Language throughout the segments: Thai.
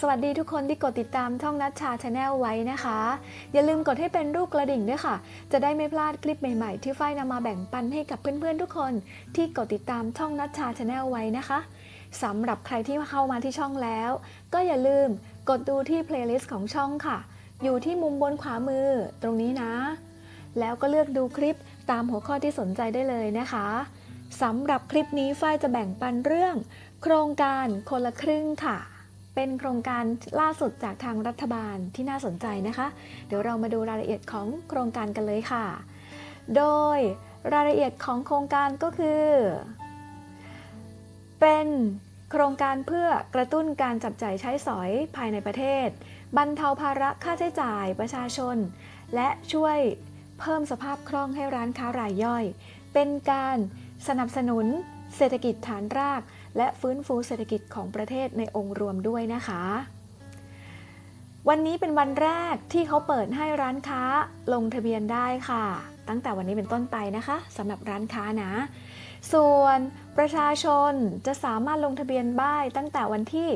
สวัสดีทุกคนที่กดติดตามช่องนัชชาชาแนลไว้นะคะ อย่าลืมกดให้เป็นรูปกระดิ่งด้วยค่ะ จะได้ไม่พลาดคลิปใหม่ๆ ที่ฝ้ายนำมาแบ่งปันให้กับเพื่อนๆทุกคน ที่กดติดตามช่องนัชชาชาแนลไว้นะคะสำหรับใครที่เข้ามาที่ช่องแล้ว ก็อย่าลืมกดดูที่เพลย์ลิสต์ของช่องค่ะ อยู่ที่มุมบนขวามือตรงนี้นะ แล้วก็เลือกดูคลิปตามหัวข้อที่สนใจได้เลยนะคะสำหรับคลิปนี้ฝ้ายจะแบ่งปันเรื่อง โครงการคนละครึ่งค่ะ เป็นโครงการล่าสุดจากทางรัฐบาลที่น่าสนใจนะคะ เดี๋ยวเรามาดูรายละเอียดของโครงการกันเลยค่ะ โดยรายละเอียดของโครงการก็คือ เป็นโครงการเพื่อกระตุ้นการจับจ่ายใช้สอยภายในประเทศ บรรเทาภาระค่าใช้จ่ายประชาชน และช่วยเพิ่มสภาพคล่องให้ร้านค้ารายย่อย เป็นการสนับสนุนเศรษฐกิจฐานราก และฟื้นฟูเศรษฐกิจของประเทศในองค์รวมด้วยนะคะ วันนี้เป็นวันแรกที่เขาเปิดให้ร้านค้าลงทะเบียนได้ค่ะ ตั้งแต่วันนี้เป็นต้นไปนะคะสำหรับร้านค้านะ ส่วนประชาชนจะสามารถลงทะเบียนได้ตั้งแต่วันที่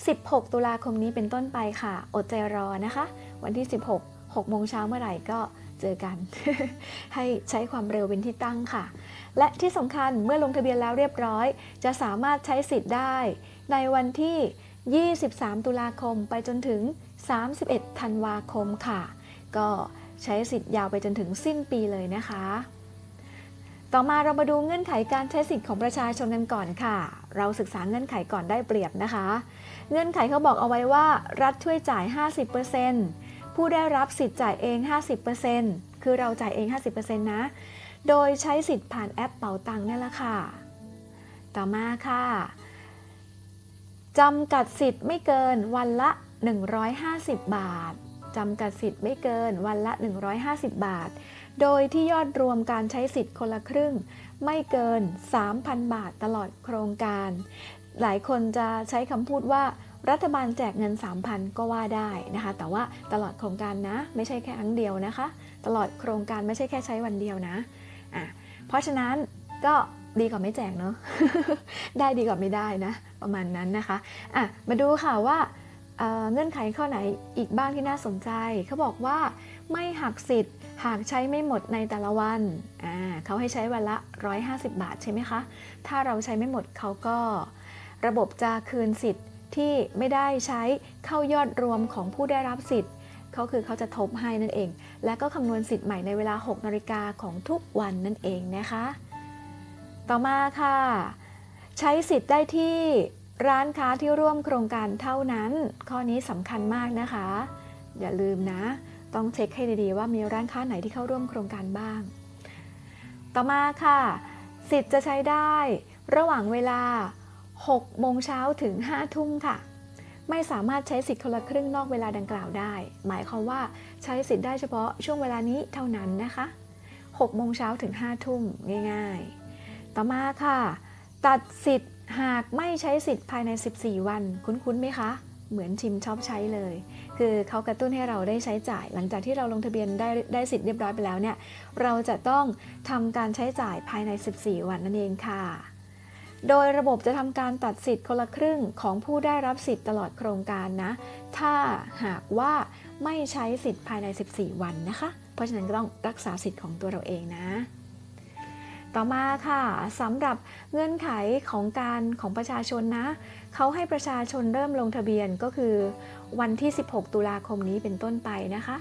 16 ตุลาคมนี้เป็นต้นไปค่ะ อดใจรอนะคะ วันที่ 16 6โมงเช้าเมื่อไหร่ก็ เจอกัน ให้ใช้ความเร็วเป็นที่ตั้งค่ะ และที่สำคัญเมื่อลงทะเบียนแล้วเรียบร้อย จะสามารถใช้สิทธิ์ได้ ในวันที่ 23 ตุลาคมไปจนถึง 31 ธันวาคมค่ะ ก็ใช้สิทธิ์ยาวไปจนถึงสิ้นปีเลยนะคะ ต่อมาเรามาดูเงื่อนไขการใช้สิทธิ์ของประชาชนกันก่อนค่ะ เราศึกษาเงื่อนไขก่อนได้เปรียบนะคะ เงื่อนไขเขาบอกเอาไว้ว่า รัฐช่วยจ่าย 50% ผู้ได้รับสิทธิ์จ่ายเอง 50%คือเราจ่ายเอง 50%นะ โดยใช้สิทธิ์ผ่านแอปเป๋าตังค์นี่แหละค่ะ ต่อมาค่ะจำกัดสิทธิ์ไม่เกินวันละ 150 บาทจำกัดสิทธิ์ไม่เกินวันละ 150 บาท โดยที่ยอดรวมการใช้สิทธิ์คนละครึ่ง ไม่เกิน 3,000 บาทตลอดโครงการ หลายคนจะใช้คำพูดว่า รัฐบาลแจกเงิน 3,000 ก็ว่าได้นะคะ แต่ว่าตลอดโครงการนะ ไม่ใช่แค่ครั้งเดียวนะคะ ตลอดโครงการไม่ใช่แค่ใช้วันเดียวนะอะเพราะฉะนั้นก็ดีกว่าไม่แจกเนาะได้ดีกว่าไม่ได้นะ ประมาณนั้นนะคะอะมาดูค่ะว่าเเงื่อนไขข้อไหนอีกบ้างที่น่าสนใจเขาบอกว่าไม่หักสิทธิ์หากใช้ไม่หมดในแต่ละวันอ่าเขาให้ใช้วันละ 150 บาทใช่ไหมคะ ถ้าเราใช้ไม่หมดเขาก็ ระบบจะคืนสิทธิ์ ที่ไม่ได้ใช้เข้ายอดรวมของผู้ได้รับสิทธิ์เขาคือเขาจะทบให้นั่นเอง และก็คำนวณสิทธิ์ใหม่ในเวลา 6นาฬิกาของทุกวันนั่นเองนะคะ ต่อมาค่ะ ใช้สิทธิ์ได้ที่ร้านค้าที่ร่วมโครงการเท่านั้น ข้อนี้สำคัญมากนะคะ อย่าลืมนะ ต้องเช็คให้ดีๆว่ามีร้านค้าไหนที่เข้าร่วมโครงการบ้าง ต่อมาค่ะ สิทธิ์จะใช้ได้ ระหว่างเวลา 6โมงเช้าถึง5ทุ่มค่ะ ไม่สามารถใช้สิทธิ์คนละครึ่งนอกเวลาดังกล่าวได้ หมายความว่าใช้สิทธิ์ได้เฉพาะช่วงเวลานี้เท่านั้นนะคะ6โมงเช้าถึง5ทุ่มง่าย ๆ ต่อมาค่ะ ตัดสิทธิ์หากไม่ใช้สิทธิ์ภายใน 14 วัน คุ้นๆไหมคะ เหมือนชิมชอบใช้เลย คือเขากระตุ้นให้เราได้ใช้จ่าย หลังจากที่เราลงทะเบียนได้ได้สิทธิ์เรียบร้อยไปแล้วเนี่ย เราจะต้องทำการใช้จ่ายภายใน 14 วันนั่นเองค่ะ โดยระบบจะทำการตัดสิทธิ์คนละครึ่งของผู้ได้รับสิทธิ์ตลอดโครงการนะ ถ้าหากว่าไม่ใช้สิทธิ์ภายใน 14 วันนะคะ เพราะฉะนั้นก็ต้องรักษาสิทธิ์ของตัวเราเองนะต่อมาค่ะสำหรับเงื่อนไขของการของประชาชนนะ เขาให้ประชาชนเริ่มลงทะเบียนก็คือ วันที่ 16 ตุลาคมนี้เป็นต้นไปนะคะ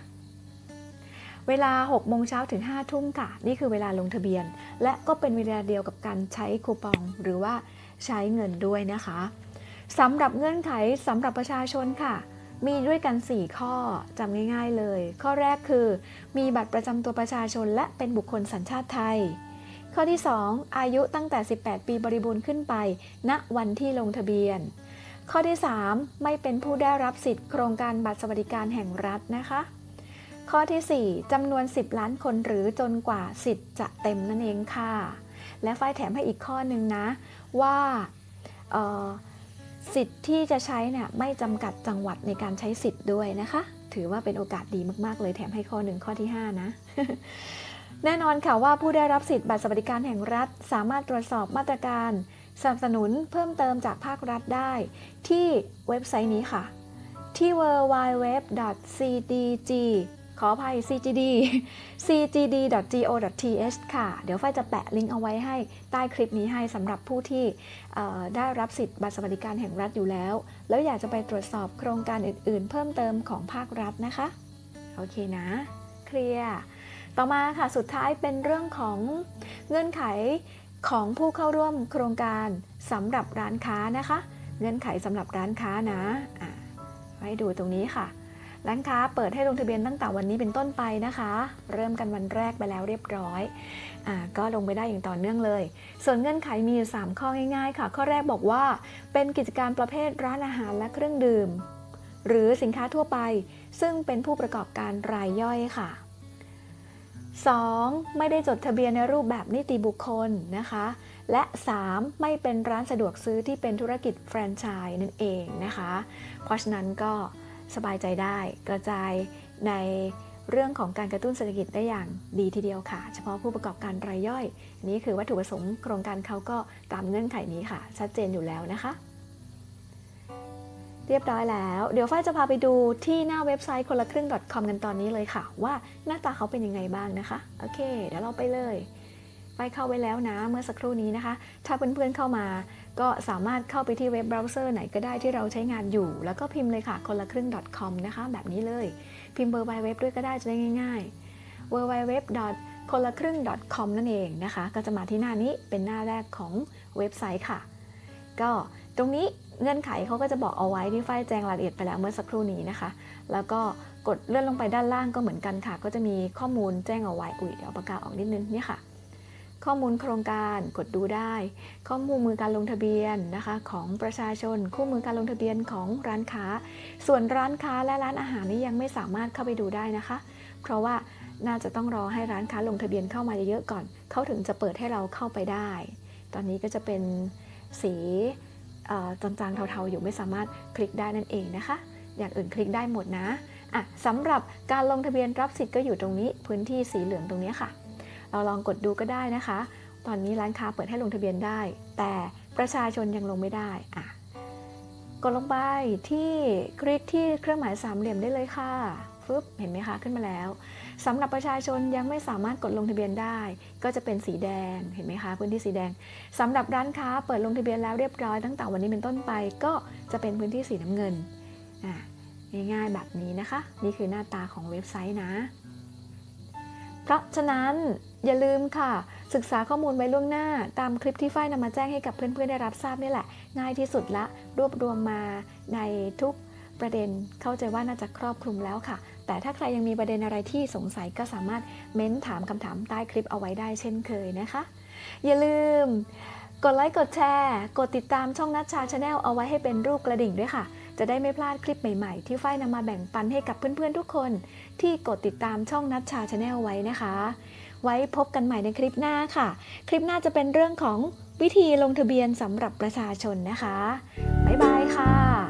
เวลา 6 โมงเช้าถึง 5 ทุ่มค่ะ นี่คือเวลาลงทะเบียน และก็เป็นเวลาเดียวกับการใช้คูปองหรือว่าใช้เงินด้วยนะคะสำหรับเงื่อนไขสำหรับประชาชนค่ะ มีด้วยกัน 4 ข้อจำง่าย ๆเลย ข้อแรกคือ มีบัตรประจำตัวประชาชน และเป็นบุคคลสัญชาติไทย ข้อที่ 2 อายุตั้งแต่ 18 ปีบริบูรณ์ขึ้นไป ณวันที่ลงทะเบียน ข้อที่ 3 ไม่เป็นผู้ได้รับสิทธิ์โครงการบัตรสวัสดิการแห่งรัฐนะคะ ข้อที่ 4จำนวน 10 ล้านคนหรือจนกว่าสิทธิ์จะเต็มนั่นเองค่ะ และฝ้ายแถมให้อีกข้อหนึ่งนะ ว่าสิทธิ์ที่จะใช้เนี่ยไม่จำกัดจังหวัดในการใช้สิทธิ์ด้วยนะคะ ถือว่าเป็นโอกาสดีมากๆ เลยแถมให้ข้อหนึ่งข้อที่ 5 นะ แน่นอนค่ะว่าผู้ได้รับสิทธิ์บัตรสวัสดิการแห่งรัฐ สามารถตรวจสอบมาตรการสนับสนุนเพิ่มเติมจากภาครัฐได้ ที่เว็บไซต์นี้ค่ะ ที่ www.cdg ขออภัย cgd cgd.go.th ค่ะ เดี๋ยวฝ้ายจะแปะลิงก์เอาไว้ให้ใต้คลิปนี้ให้สำหรับผู้ที่ได้รับสิทธิ์บัตรสวัสดิการแห่งรัฐอยู่แล้ว แล้วอยากจะไปตรวจสอบโครงการอื่นๆ เพิ่มเติมของภาครัฐนะคะ โอเคนะ เคลียร์ ต่อมาค่ะสุดท้ายเป็นเรื่องของเงื่อนไขของผู้เข้าร่วมโครงการสำหรับร้านค้านะคะ เงื่อนไขสำหรับร้านค้านะะให้ดูตรงนี้ค่ะ ร้านค้าเปิดให้ลงทะเบียนตั้งแต่วันนี้เป็นต้นไปนะคะ เริ่มกันวันแรกไปแล้วเรียบร้อยอก็ลงไปได้อย่างต่อเนื่องเลย ส่วนเงื่อนไขมีอยู่ 3 ข้อง่ายๆ ค่ะ ข้อแรกบอกว่า เป็นกิจการประเภทร้านอาหารและเครื่องดื่ม หรือสินค้าทั่วไป ซึ่งเป็นผู้ประกอบการรายย่อยค่ะ 2. ไม่ได้จดทะเบียนในรูปแบบนิติบุคคลนะคะ และ 3. ไม่เป็นร้านสะดวกซื้อที่เป็นธุรกิจแฟรนไชส์นั่นเองนะคะ เพราะฉะนั้นก็ สบายใจได้ กระจายในเรื่องของการกระตุ้นเศรษฐกิจได้อย่างดีทีเดียวค่ะ เฉพาะผู้ประกอบการรายย่อยนนี้คือวัตถุประสงค์โครงการเขาก็ตามเงื่อนไขนี้ค่ะ ชัดเจนอยู่แล้วนะคะ เรียบร้อยแล้ว เดี๋ยวฝ้ายจะพาไปดูที่หน้าเว็บไซต์คนละครึ่ง .com กันตอนนี้เลยค่ะ ว่าหน้าตาเขาเป็นยังไงบ้างนะคะ โอเค เดี๋ยวเราไปเลย ไปเข้าไว้แล้วนะเมื่อสักครู่นี้นะคะ ถ้าเพื่อนๆเข้ามา ก็สามารถเข้าไปที่เว็บเบราว์เซอร์ไหนก็ได้ที่เราใช้งานอยู่ แล้วก็พิมพ์เลยค่ะคนละครึ่ง .com นะคะแบบนี้เลย พิมพ์เบอร์ไวเว็บด้วยก็ได้จะได้ง่าย ๆ w w w คนละครึ่ง .com นั่นเองนะคะ ก็จะมาที่หน้านี้เป็นหน้าแรกของเว็บไซต์ค่ะ ก็ตรงนี้เงื่อนไขเขาก็จะบอกเอาไว้ที่ฝ้ายแจ้งรายละเอียดไปแล้วเมื่อสักครู่นี้นะคะ แล้วก็กดเลื่อนลงไปด้านล่างก็เหมือนกันค่ะ ก็จะมีข้อมูลแจ้งเอาไว้ อุ้ยเดี๋ยวเอาปากกาออกนิดนึงเนี่ยค่ะ ข้อมูลโครงการกดดูได้ ข้อมูลมือการลงทะเบียนนะคะของประชาชน คู่มือการลงทะเบียนของร้านค้า ส่วนร้านค้าและร้านอาหารนี่ยังไม่สามารถเข้าไปดูได้นะคะ เพราะว่าน่าจะต้องรอให้ร้านค้าลงทะเบียนเข้ามาเยอะๆก่อน เขาถึงจะเปิดให้เราเข้าไปได้ ตอนนี้ก็จะเป็นสีจางๆเทาๆ อยู่ไม่สามารถคลิกได้นั่นเองนะคะ อย่างอื่นคลิกได้หมดนะอะสำหรับการลงทะเบียนรับสิทธิ์ก็อยู่ตรงนี้ พื้นที่สีเหลืองตรงนี้ค่ะ เราลองกดดูก็ได้นะคะ ตอนนี้ร้านค้าเปิดให้ลงทะเบียนได้ แต่ประชาชนยังลงไม่ได้อะกดลงไปที่คลิกที่เครื่องหมายสามเหลี่ยมได้เลยค่ะฟึบเห็นไหมคะขึ้นมาแล้วสำหรับประชาชนยังไม่สามารถกดลงทะเบียนได้ ก็จะเป็นสีแดงเห็นไหมคะพื้นที่สีแดงสำหรับร้านค้าเปิดลงทะเบียนแล้วเรียบร้อยตั้งแต่วันนี้เป็นต้นไป ก็จะเป็นพื้นที่สีน้ำเงินอะง่ายๆแบบนี้นะคะ นี่คือหน้าตาของเว็บไซต์นะ เพราะฉะนั้น อย่าลืมค่ะ ศึกษาข้อมูลไว้ล่วงหน้า ตามคลิปที่ฝ้ายนำมาแจ้งให้กับเพื่อนๆได้รับทราบนี่แหละ ง่ายที่สุดละ รวบรวมมาในทุกประเด็นเข้าใจว่าน่าจะครอบคลุมแล้วค่ะ แต่ถ้าใครยังมีประเด็นอะไรที่สงสัยก็สามารถเม้นถามคำถามใต้คลิปเอาไว้ได้เช่นเคยนะคะ อย่าลืม กดไลค์กดแชร์ กดติดตามช่องนัชชาชาแนลเอาไว้ให้เป็นรูปกระดิ่งด้วยค่ะ จะได้ไม่พลาดคลิปใหม่ๆ ที่ฝ้ายนำมาแบ่งปันให้กับเพื่อนๆทุกคน ที่กดติดตามช่องนัชชาชาแนลไว้นะคะ ไว้พบกันใหม่ในคลิปหน้าค่ะ คลิปหน้าจะเป็นเรื่องของวิธีลงทะเบียนสำหรับประชาชนนะคะ บ๊ายบายค่ะ